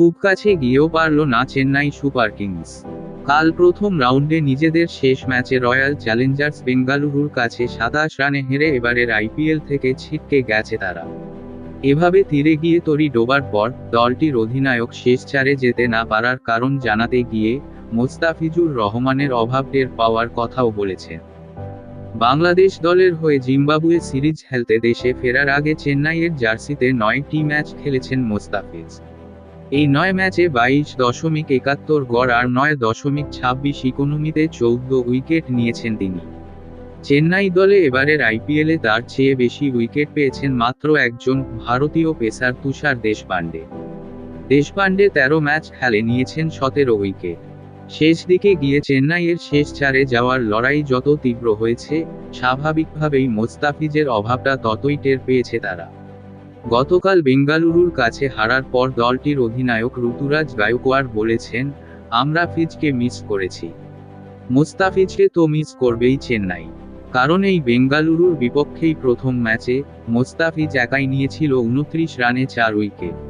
খুব কাছে গিয়েও পারল না চেন্নাই সুপার কিংস। কাল প্রথম রাউন্ডে নিজেদের শেষ ম্যাচে রয়্যাল চ্যালেঞ্জার্স বেঙ্গালুরুর কাছে সাতাশ রানে হেরে এবারের আইপিএল থেকে ছিটকে গেছে তারা। এভাবে তীরে গিয়ে তরি ডোবার পর দলটির অধিনায়ক শেষ চারে যেতে না পারার কারণ জানাতে গিয়ে মোস্তাফিজুর রহমানের অভাব টের পাওয়ার কথাও বলেছেন বাংলাদেশ দলের হয়ে জিম্বাবুয়ে সিরিজ খেলতে দেশে ফেরার আগে চেন্নাইয়ের জার্সিতে নয়টি ম্যাচ খেলেছেন মোস্তাফিজ। এই নয় ম্যাচে বাইশ দশমিক একাত্তর গড় আর নয় দশমিক ছাব্বিশ ইকোনমিতে চৌদ্দ উইকেট নিয়েছেন তিনি। চেন্নাই দলে এবারের আইপিএলে তার চেয়ে বেশি উইকেট পেয়েছেন মাত্র একজন ভারতীয় পেসার তুষার দেশপান্ডে দেশপান্ডে তেরো ম্যাচ খেলে নিয়েছেন সতেরো উইকেট। শেষ দিকে গিয়ে চেন্নাইয়ের শেষ চারে যাওয়ার লড়াই যত তীব্র হয়েছে, স্বাভাবিকভাবেই মোস্তাফিজের অভাবটা ততই টের পেয়েছে তারা। গতকাল বেঙ্গালুরুর কাছে হারার পর দলটির অধিনায়ক ঋতুরাজ গায়কোয়াড় বলেছেন, আমরা ফিজকে মিস করেছি। মোস্তাফিজকে তো মিস করবেই চেন্নাই। কারণ এই বেঙ্গালুরুর বিপক্ষেই প্রথম ম্যাচে মোস্তাফিজ একাই নিয়েছিল উনত্রিশ রানে চার উইকেট।